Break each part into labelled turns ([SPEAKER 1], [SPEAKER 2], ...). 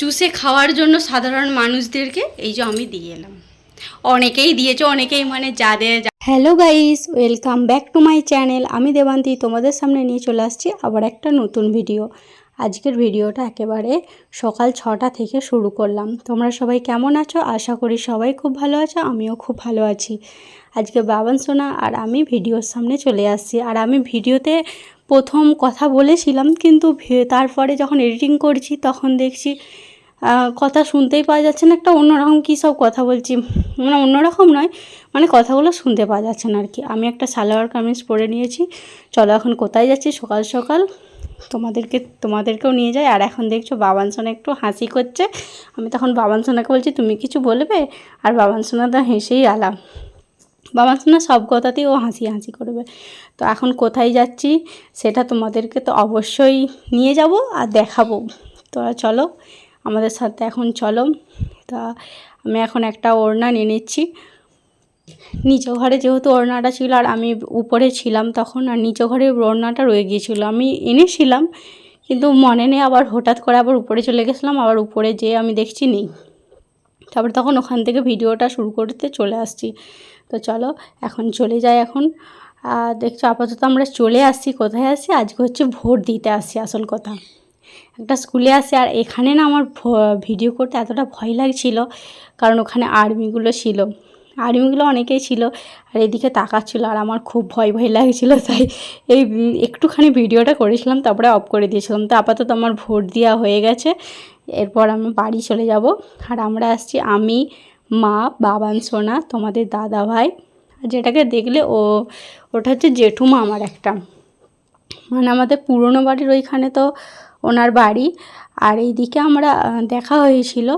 [SPEAKER 1] চুষে খাওয়ার জন্য সাধারণ মানুষদেরকে এই যে আমি দিয়ে এলাম। অনেকেই দিয়েছে, অনেকেই মানে যাদের hello guys welcome back to my channel আমি দেবান্তি, তোমাদের সামনে নিয়ে চলে আসছি আবার একটা নতুন ভিডিও আজকের ভিডিওটা একেবারে সকাল ছটা থেকে শুরু করলাম। তোমরা সবাই কেমন আছো? আশা করি সবাই খুব ভালো আছো, আমিও খুব ভালো আছি। আজকে বাবান, সোনা আর আমি ভিডিওর সামনে চলে আসছি। আর আমি ভিডিওতে প্রথম কথা বলেছিলাম, কিন্তু তারপরে যখন এডিটিং করছি, তখন দেখছি কথা শুনতেই পাওয়া যাচ্ছে না, একটা অন্যরকম কী সব কথা বলছি? মানে অন্যরকম নয় মানে কথাগুলো শুনতে পাওয়া যাচ্ছে না আর কি। আমি একটা সালোয়ার কামিজ পরে নিয়েছি, চলো এখন কোথায় যাচ্ছি? সকাল সকাল তোমাদেরকে, তোমাদেরকেও নিয়ে যাই। আর এখন দেখছ বাবান সোনা একটু হাসি করছে। আমি তখন বাবান সোনাকে বলছি, তুমি কিছু বলবে? আর বাবান সোনা তো হেসেই আলাম বাবা শোনা সব কথাতেই ও হাসি হাসি করবে। তো এখন কোথায় যাচ্ছি সেটা তোমাদেরকে তো অবশ্যই নিয়ে যাব আর দেখাবো। তো চলো আমাদের সাথে এখন চলো। তা আমি এখন একটা ওড়না নিয়ে নিচ্ছি। নিচু ঘরে যেহেতু ওড়নাটা ছিল আর আমি উপরে ছিলাম তখন আর নিচু ঘরে ওড়নাটা রয়ে গিয়েছিল। আমি এনেছিলাম কিন্তু মনে নেই আবার হঠাৎ করে আবার উপরে চলে গেছিলাম, আবার উপরে যেয়ে আমি দেখছি নেই। তারপর তখন ওখান থেকে ভিডিওটা শুরু করতে চলে আসছি। তো চলো এখন চলে যাই এখন। আর দেখছ আপাতত আমরা চলে আসছি। কোথায় আসছি? আজকে হচ্ছে ভোট দিতে আসছি, আসল কথা। একটা স্কুলে আসি আর এখানে না আমার ভিডিও করতে এতটা ভয় লাগছিল, কারণ ওখানে আর্মিগুলো ছিল। আর্মিগুলো অনেকেই ছিল আর এদিকে তাকাচ্ছিল আর আমার খুব ভয় ভয় লাগছিল, তাই এই একটুখানি ভিডিওটা করেছিলাম, তারপরে অফ করে দিয়েছিলাম। তো আপাতত আমার ভোট দেওয়া হয়ে গেছে, এরপর আমি বাড়ি চলে যাব। আর আমরা আসছি আমি, মা বাবান সোনা, তোমাদের দাদা ভাই। আর যেটাকে দেখলে ও, ওটা হচ্ছে জেঠুমা আমার একটা। মানে আমাদের পুরনো বাড়ির ওইখানে তো ওনার বাড়ি। আর এইদিকে আমরা দেখা হয়েছিল।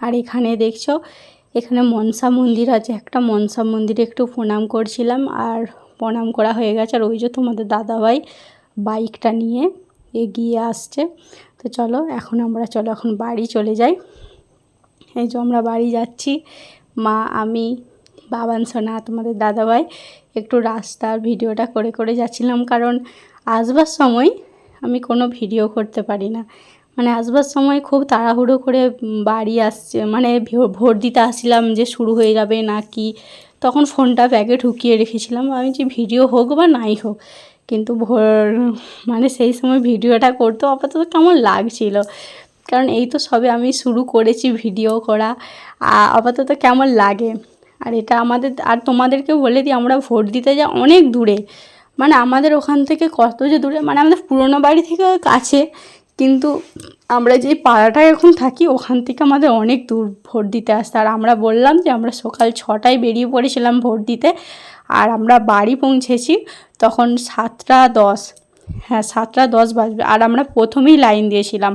[SPEAKER 1] আর এখানে দেখছ, এখানে মনসা মন্দির আছে। একটা মনসা মন্দিরে একটু প্রণাম করছিলাম আর প্রণাম করা হয়ে গেছে। আর ওই যে তোমাদের দাদাভাই বাইকটা নিয়ে এগিয়ে আসছে। তো চলো, এখন আমরা, চলো, এখন বাড়ি চলে যাই। এই যে আমরা বাড়ি যাচ্ছি, মা, আমি, বাবান, সোনা, তোমাদের দাদাভাই। একটু রাস্তার ভিডিওটা করে করে যাচ্ছিলাম। কারণ আসবার সময় আমি কোনো ভিডিও করতে পারি না। মানে আসবার সময় খুব তাড়াহুড়ো করে বাড়ি আসছে। মানে ভোট দিতে আসছিলাম যে শুরু হয়ে যাবে না কি। তখন ফোনটা ব্যাগে ঢুকিয়ে রেখেছিলাম। আমি যে ভিডিও হোক বা নাই হোক, কিন্তু ভোর মানে সেই সময় ভিডিওটা করতেও আপাতত কেমন লাগছিল। কারণ এই তো সবে আমি শুরু করেছি ভিডিও করা। আপাতত কেমন লাগে? আর এটা আমাদের, আর তোমাদেরকেও বলে দিই, আমরা ভোট দিতে যাই অনেক দূরে। মানে আমাদের ওখান থেকে কত যে দূরে মানে আমাদের পুরোনো বাড়ি থেকে কাছে, কিন্তু আমরা যেই পাড়াটায় এখন থাকি, ওখান থেকে আমাদের অনেক দূর ভোট দিতে আসতে আর আমরা বললাম যে আমরা সকাল ছটায় বেরিয়ে পড়েছিলাম ভোট দিতে, আর আমরা বাড়ি পৌঁছেছি তখন সাতটা দশ। হ্যাঁ সাতটা দশ বাজবে। আর আমরা প্রথমেই লাইন দিয়েছিলাম।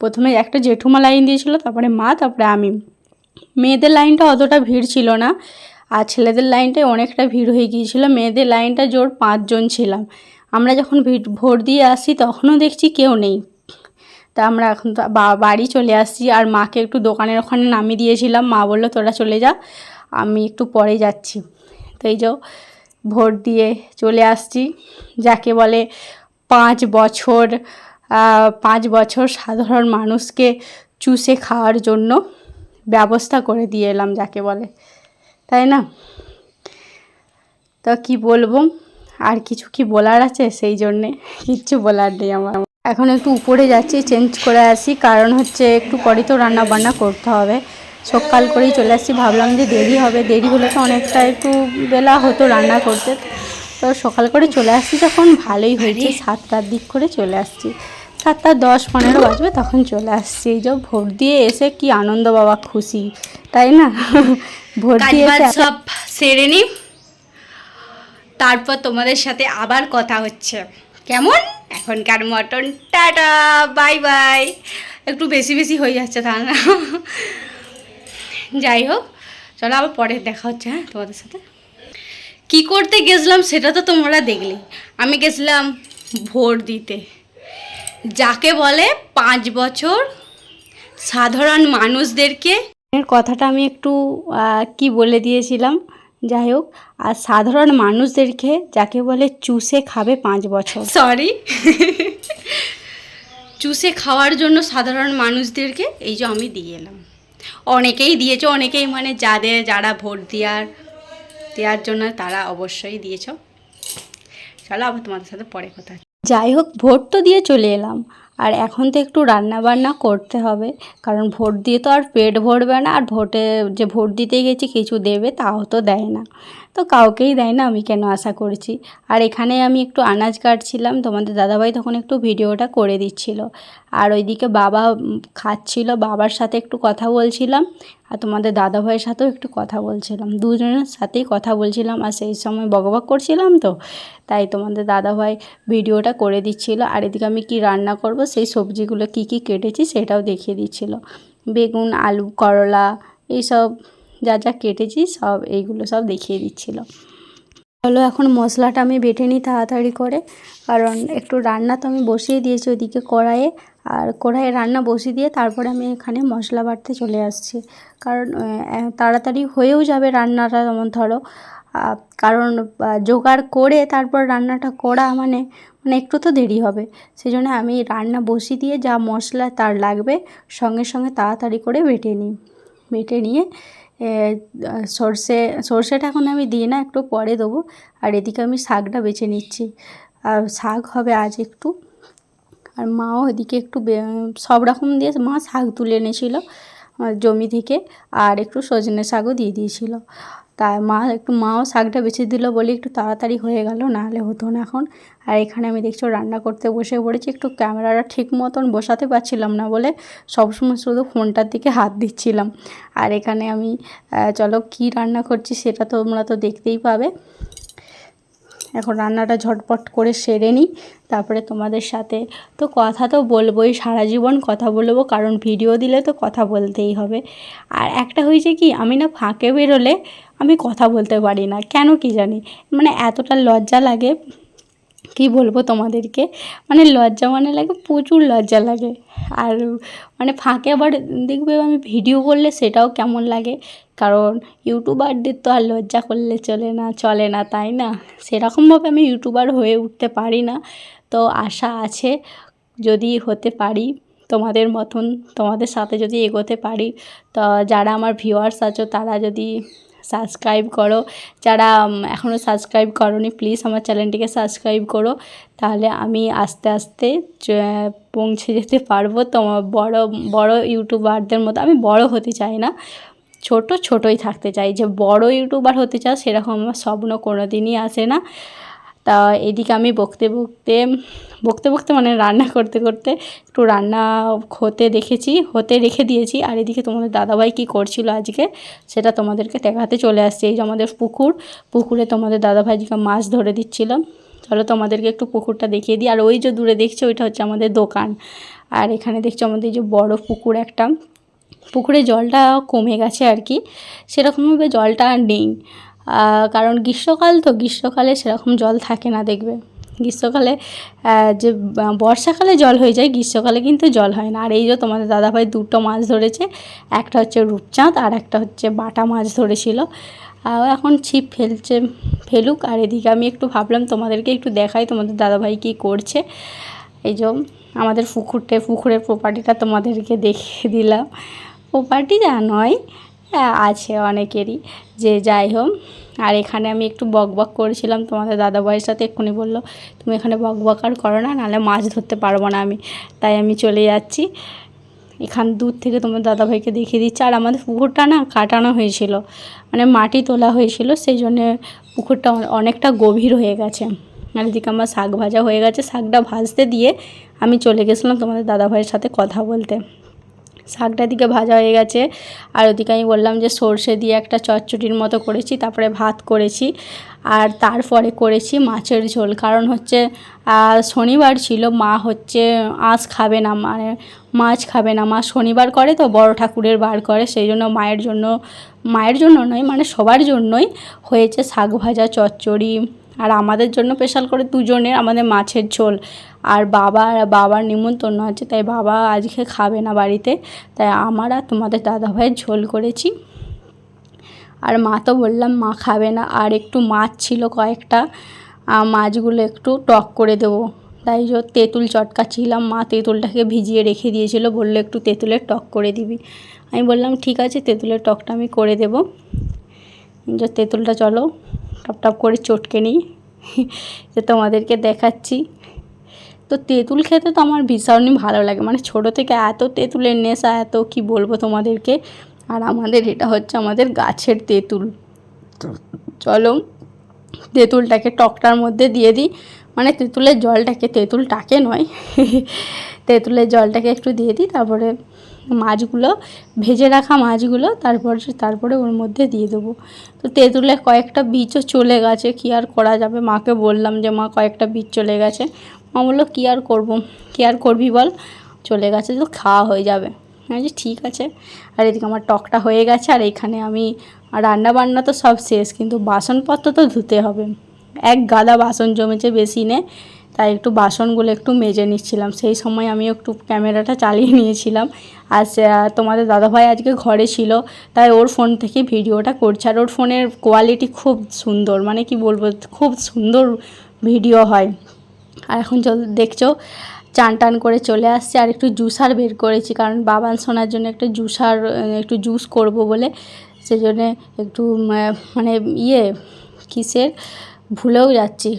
[SPEAKER 1] প্রথমে একটা জেঠুমা লাইন দিয়েছিল, তারপরে মা, তারপরে আমি। মেয়েদের লাইনটা অতটা ভিড় ছিল না। আর ছেলেদের লাইনটায় অনেকটা ভিড় হয়ে গিয়েছিল, মেয়েদের লাইনটা জোর পাঁচজন ছিলাম। আমরা যখন ভিড় ভোট দিয়ে আসি তখনও দেখছি কেউ নেই। তা আমরা এখন বাড়ি চলে আসছি আর মাকে একটু দোকানের ওখানে নামিয়ে দিয়েছিলাম। মা বলল, তোরা চলে যা, আমি একটু পরে যাচ্ছি। তো এই যে ভোট দিয়ে চলে আসছি, যাকে বলে পাঁচ বছর পাঁচ বছর সাধারণ মানুষকে চুষে খাওয়ার জন্য ব্যবস্থা করে দিয়ে এলাম, যাকে বলে। তাই না? তো কি বলব? আর কিছু কি বলার আছে? সেই জন্যে কিচ্ছু বলার নেই আমার। এখন একটু উপরে যাচ্ছি চেঞ্জ করে আসি। কারণ হচ্ছে একটু পরে তো রান্না বান্না করতে হবে। সকাল করেই চলে আসছি। ভাবলাম যে দেরি হবে। দেরি হলে তো অনেকটা একটু বেলা হতো রান্না করতে। তো সকাল করে চলে আসছি। যখন ভালোই হয়েছে, সাতটার দিক করে চলে আসছি। সাতটা দশ পনেরো বাজবে, তখন চলে আসছি। এই যে ভোট দিয়ে এসে কি আনন্দ, বাবা খুশি। তাই না? ভোট দিয়ে
[SPEAKER 2] সব সেরে নি তারপর তোমাদের সাথে আবার কথা হচ্ছে। কেমন? এখনকার মটন টাটা বাই বাই। একটু বেশি বেশি হয়ে যাচ্ছে তা না। যাই হোক চলো আবার পরে দেখা হচ্ছে হ্যাঁ তোমাদের সাথে। কি করতে গেছিলাম সেটা তো তোমরা দেখলে। আমি গেছিলাম ভোট দিতে। যাকে বলে পাঁচ বছর সাধারণ মানুষদেরকে
[SPEAKER 1] এর কথাটা আমি একটু কি বলে দিয়েছিলাম? যাই হোক আর সাধারণ মানুষদেরকে যাকে বলে চুষে খাবে পাঁচ বছর।
[SPEAKER 2] সরি চুষে খাওয়ার জন্য সাধারণ মানুষদেরকে এই যে আমি দিয়ে এলাম। অনেকেই দিয়েছ অনেকেই মানে যাদের যারা ভোট দেওয়ার দেওয়ার জন্য তারা অবশ্যই দিয়েছ। চলো আবার তোমাদের সাথে পরে কথা
[SPEAKER 1] যাই হোক ভোট তো দিয়ে চলে এলাম। আর এখন তো একটু রান্না বান্না করতে হবে, কারণ ভোট দিয়ে তো আর পেট ভরবে না, আর ভোটে যে ভোট দিতে গেছি কিছু দেবে তাও তো দেয় না। তো কাউকেই দেয় না, আমি কেন আশা করছি? আর এখানে আমি একটু আনাজ কাটছিলাম, তোমাদের দাদাভাই তখন একটু ভিডিওটা করে দিচ্ছিল। আর ওইদিকে বাবা খাচ্ছিলো খাচ্ছিল, বাবার সাথে একটু কথা বলছিলাম আর তোমাদের দাদাভাইয়ের সাথেও একটু কথা বলছিলাম। দুজনের সাথেই কথা বলছিলাম আর সেই সময় বকবক করছিলাম তো, তাই তোমাদের দাদাভাই ভিডিওটা করে দিচ্ছিল। আর এদিকে আমি কি রান্না করব, সেই সবজিগুলো কি কি কেটেছি সেটাও দেখিয়ে দিচ্ছিল। বেগুন, আলু, করলা, এইসব যা যা কেটেছি সব এইগুলো সব দেখিয়ে দিচ্ছিল। চলো এখন মশলাটা আমি বেটে নিই তাড়াতাড়ি করে। কারণ একটু রান্না তো আমি বসিয়ে দিয়েছি ওদিকে কড়াইয়ে। আর কড়াইয়ে রান্না বসিয়ে দিয়ে তারপরে আমি এখানে মশলা বাটতে চলে আসছি। কারণ তাড়াতাড়ি হয়েও যাবে রান্নাটা যেমন ধরো। কারণ জোগাড় করে তারপর রান্নাটা করা মানে মানে একটু তো দেরি হবে। সেই জন্য আমি রান্না বসিয়ে দিয়ে যা মশলা তার লাগবে, সঙ্গে সঙ্গে তাড়াতাড়ি করে বেটে নিই। বেটে নিয়ে সর্ষে, সর্ষেটা এখন আমি দিই না, একটু পরে দেবো। আর এদিকে আমি শাকটা বেছে নিচ্ছি। আর শাক হবে আজ একটু। আর মাও এদিকে একটু সব রকম দিয়ে মা শাক তুলে এনেছিলো জমি থেকে। আর একটু সজনে শাকও দিয়ে দিয়েছিল। তাই মা একটু মাও শাকটা বেছে দিল বলে একটু তাড়াতাড়ি হয়ে গেল, নাহলে হতো না এখন। আর এখানে আমি দেখছি রান্না করতে বসে পড়েছি, একটু ক্যামেরাটা ঠিক মতন বসাতে পারছিলাম না বলে সবসময় শুধু ফোনটার দিকে হাত দিচ্ছিলাম। আর এখানে আমি চলো কি রান্না করছি সেটা তোমরা তো দেখতেই পাবে। রান্নাটা ঝটপট করে সেরে নিই, তারপরে তোমাদের সাথে তো কথা তো বলবোই, সারা জীবন কথা বলব, কারণ ভিডিও দিলে তো কথা বলতেই হবে। আর একটা হয়েছে কি, আমি না ফাঁকে বেরোলে আমি কথা বলতে পারি না, কেন কি জানি? মানে এতটা লজ্জা লাগে কি বলব তোমাদেরকে? মানে লজ্জা মানে লাগে, প্রচুর লজ্জা লাগে। আর মানে ফাঁকে আবার দেখবে আমি ভিডিও করলে সেটাও কেমন লাগে? কারণ ইউটিউবারদের তো আর লজ্জা করলে চলে না চলে না, তাই না? সেরকমভাবে আমি ইউটিউবার হয়ে উঠতে পারি না। তো আশা আছে, যদি হতে পারি, তোমাদের মতন, তোমাদের সাথে যদি এগোতে পারি, তো যারা আমার ভিউয়ার্স আছো, তারা যদি সাবস্ক্রাইব করো। যারা এখনও সাবস্ক্রাইব করনি প্লিজ আমার চ্যানেলটিকে সাবস্ক্রাইব করো। তাহলে আমি আস্তে আস্তে পৌঁছে যেতে পারব তোমার বড় বড় ইউটিউবারদের মতো। আমি বড় হতে চাই না, ছোট ছোটই থাকতে চাই। যে বড় ইউটিউবার হতে চাও, সেরকম আমার স্বপ্ন কোনো দিনই আসে না। তা এদিকে আমি বকতে বকতে বকতে বকতে মানে রান্না করতে করতে একটু রান্না হতে দেখেছি, হতে রেখে দিয়েছি। আর এদিকে তোমাদের দাদাভাই কী করছিল আজকে সেটা তোমাদেরকে দেখাতে চলে আসছে। এই যে আমাদের পুকুর, পুকুরে তোমাদের দাদাভাই আজকে মাছ ধরে দিচ্ছিলাম চলো তোমাদেরকে একটু পুকুরটা দেখিয়ে দিই। আর ওই যে দূরে দেখছ, ওইটা হচ্ছে আমাদের দোকান। আর এখানে দেখছ আমাদের যে বড় পুকুর একটা। পুকুরে জলটা কমে গেছে আর কি। সেরকমভাবে জলটা আর নেই। কারণ গ্রীষ্মকাল তো গ্রীষ্মকালে সেরকম জল থাকে না দেখবে। গ্রীষ্মকালে যে বর্ষাকালে জল হয়ে যায়, গ্রীষ্মকালে কিন্তু জল হয় না। আর এই যে তোমাদের দাদাভাই দুটো মাছ ধরেছে, একটা হচ্ছে রূপচাঁদ আর একটা হচ্ছে বাটা মাছ ধরেছিল। এখন ছিপ ফেলছে, ফেলুক আর এদিকে আমি একটু ভাবলাম তোমাদেরকে একটু দেখাই তোমাদের দাদাভাই কী করছে। এই যে আমাদের পুকুরটে, পুকুরের প্রপার্টিটা তোমাদেরকে দেখিয়ে দিলাম। প্রপার্টি যা নয় আছে অনেকেরই। যে যাই হোক আর এখানে আমি একটু বক বক করেছিলাম। তোমাদের দাদা ভাইয়ের সাথে এক্ষুনি বলল, তুমি এখানে বক বক আর করো না, নাহলে মাছ ধরতে পারব না আমি। তাই আমি চলে যাচ্ছি। এখান দূর থেকে তোমার দাদাভাইকে দেখিয়ে দিচ্ছে। আর আমাদের পুকুরটা না কাটানো হয়েছিল মানে মাটি তোলা হয়েছিল, সেই জন্যে পুকুরটা অনেকটা গভীর হয়ে গেছে। আর এদিকে আমার শাক ভাজা হয়ে গেছে, শাকটা ভাজতে দিয়ে আমি চলে গেছিলাম তোমাদের দাদাভাইয়ের সাথে কথা বলতে। শাকটা দিকে ভাজা হয়ে গেছে। আর ওদিকে আমি বললাম যে সর্ষে দিয়ে একটা চচ্চড়ির মতো করেছি, তারপরে ভাত করেছি। আর তারপরে করেছি মাছের ঝোল। কারণ হচ্ছে শনিবার ছিল, মা হচ্ছে আঁশ খাবে না মানে মাছ খাবে না। মা শনিবার করে তো, বড় ঠাকুরের বার করে। সেই জন্য মায়ের জন্য মায়ের জন্য নয় মানে সবার জন্যই হয়েছে শাক ভাজা, চচ্চড়ি আর আমাদের জন্য স্পেশাল করে দুজনের আমাদের মাছের ঝোল। আর বাবা, বাবার নিমন্ত্রণ আছে, তাই বাবা আজকে খাবে না বাড়িতে। তাই আমার আর তোমাদের দাদাভাইয়ের ঝোল করেছি। আর মা তো বললাম, মা খাবে না। আর একটু মাছ ছিল কয়েকটা মাছগুলো একটু টক করে দেবো। তাই যে তেঁতুল চটকাচ্ছিলাম, মা তেঁতুলটাকে ভিজিয়ে রেখে দিয়েছিল, বলল একটু তেঁতুলের টক করে দিবি। আমি বললাম, ঠিক আছে, তেঁতুলের টকটা আমি করে দেবো। যে তেঁতুলটা চলো টপ টপ করে চটকে নিই, যে তোমাদেরকে দেখাচ্ছি। তো তেঁতুল খেতে তো আমার ভীষণই ভালো লাগে মানে ছোটো থেকে এত তেঁতুলের নেশা, এত কি বলব তোমাদেরকে? আর আমাদের এটা হচ্ছে আমাদের গাছের তেঁতুল। চলো, তেঁতুলটাকে টকটার মধ্যে দিয়ে দিই মানে তেঁতুলের জলটাকে, তেঁতুলটাকে নয়, তেঁতুলের জলটাকে একটু দিয়ে দিই, তারপরে মাছগুলো, ভেজে রাখা মাছগুলো তারপর তারপরে ওর মধ্যে দিয়ে দেবো। তো তেঁতুলে কয়েকটা বীজও চলে গেছে, কী আর করা যাবে? মাকে বললাম যে, মা, কয়েকটা বীজ চলে গেছে। মা বলল, কী আর করব? কী আর করবি বল? চলে গেছে তো খাওয়া হয়ে যাবে। আমি বলছি, ঠিক আছে। আর এদিকে আমার টকটা হয়ে গেছে, আর এখানে আমি রান্না বান্না তো সব শেষ, কিন্তু বাসনপত্র তো ধুতে হবে। এক গাদা বাসন জমেছে বেশি নে। তাই একটু বাসনগুলো একটু মেজে নিচ্ছিলাম। সেই সময় আমি একটু ক্যামেরাটা চালিয়ে নিয়েছিলাম। আর তোমাদের দাদাভাই আজকে ঘরে ছিল, তাই ওর ফোন থেকে ভিডিওটা করছে। আর ওর ফোনের কোয়ালিটি খুব সুন্দর মানে কি বলব, খুব সুন্দর ভিডিও হয়। আর এখন দেখছ, চান টান করে চলে আসছে। আর একটু জুসার বের করেছি, কারণ বাবান শোনার জন্য একটু জুসার একটু জুস করব বলে। সেই জন্যে একটু মানে ইয়ে কিসের, ভুলেও যাচ্ছি।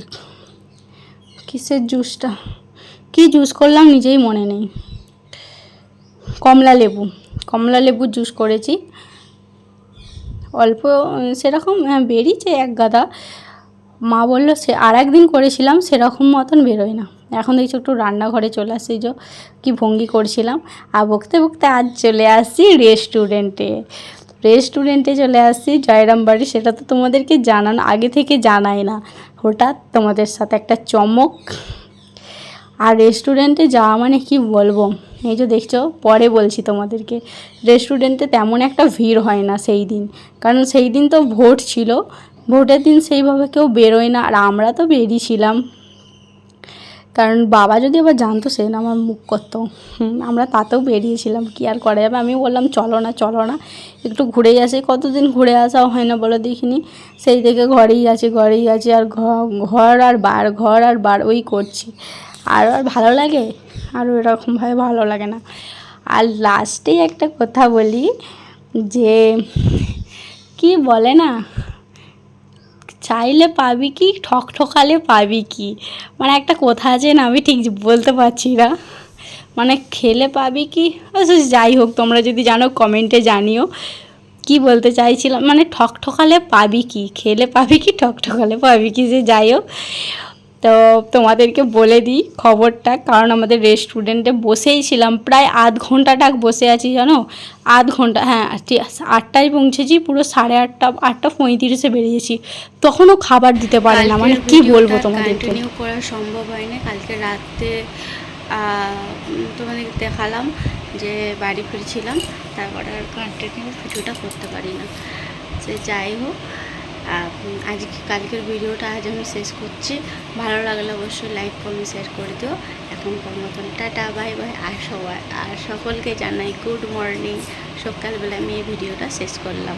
[SPEAKER 1] কিসের জুসটা? কি জুস করলাম নিজেই মনে নেই। কমলা লেবু। কমলা লেবুর জুস করেছি। অল্প সেরকম হ্যাঁ, বেরিয়েছে এক গাদা। মা বলল সে আর একদিন করেছিলাম সেরকম মতন বেরোয় না। এখন দেখছি একটু রান্নাঘরে চলে আসছি যে কি ভঙ্গি করছিলাম। আর বকতে বকতে আজ চলে আসছি রেস্টুরেন্টে রেস্টুরেন্টে চলে আসছি, জয়রাম বাড়ি। সেটা তো তোমাদেরকে জানান, আগে থেকে জানাই না। হঠাৎ তোমাদের সাথে একটা চমক। আর রেস্টুরেন্টে যাওয়া মানে কি বলব? এই যে দেখছ, পরে বলছি তোমাদেরকে। রেস্টুরেন্টে তেমন একটা ভিড় হয় না সেই দিন। কারণ সেই দিন তো ভোট ছিল। ভোটের দিন সেইভাবে কেউ বেরোয় না। আর আমরা তো বেরিয়েছিলাম। কারণ বাবা যদি আবার জানতো সে না আমার মুখ করতো আমরা তাতেও বেরিয়েছিলাম, কি আর করা যাবে? আমি বললাম, চলো না চলো না। একটু ঘুরেই আসি, কতদিন ঘুরে আসাও হয় না বলো দেখিনি। সেই থেকে ঘরেই আছি ঘরেই আছি, আর ঘর আর বার, ঘর আর বার ওই করছি। আর আর ভালো লাগে? আর এরকমভাবে ভালো লাগে না। আর লাস্টেই একটা কথা বলি যে, কি বলে না? চাইলে পাবি কি ঠক ঠকালে পাবি কি? মানে একটা কথা আছে না আমি ঠিক বলতে পারছি না। মানে খেলে পাবি কি? আচ্ছা, যাই হোক তোমরা যদি জানো কমেন্টে জানিও। কি বলতে চাইছিলাম? মানে ঠক ঠকালে পাবি কি? খেলে পাবি কি ঠক ঠকালে পাবি কি? যে যাই হোক। তো তোমাদেরকে বলে দিই খবরটা কারণ আমাদের রেস্টুরেন্টে বসেই ছিলাম প্রায় আধ ঘণ্টা টাক বসে আছি জানো? আধ ঘণ্টা হ্যাঁ আটটায় পৌঁছেছি পুরো সাড়ে আটটা আটটা পঁয়ত্রিশে বেরিয়েছি। তখনও খাবার দিতে পারে না মানে কি বলব তোমাদেরকে?
[SPEAKER 2] কন্টিনিউ করা সম্ভব হয়নি। কালকে রাতে তোমাদের দেখালাম যে বাড়ি ফিরছিলাম তারপরে আর কন্টিনিউ ভিডিওটা করতে পারি না সে যাই হোক আজকে, কালকের ভিডিওটা আজ আমি শেষ করছি। ভালো লাগলে অবশ্যই লাইক কমেন্ট শেয়ার করে দিও। এখনকার মতন টাটা বাই বাই আর সবাই, আর সকলকে জানাই গুড মর্নিং সকালবেলা আমি এই ভিডিওটা শেষ করলাম।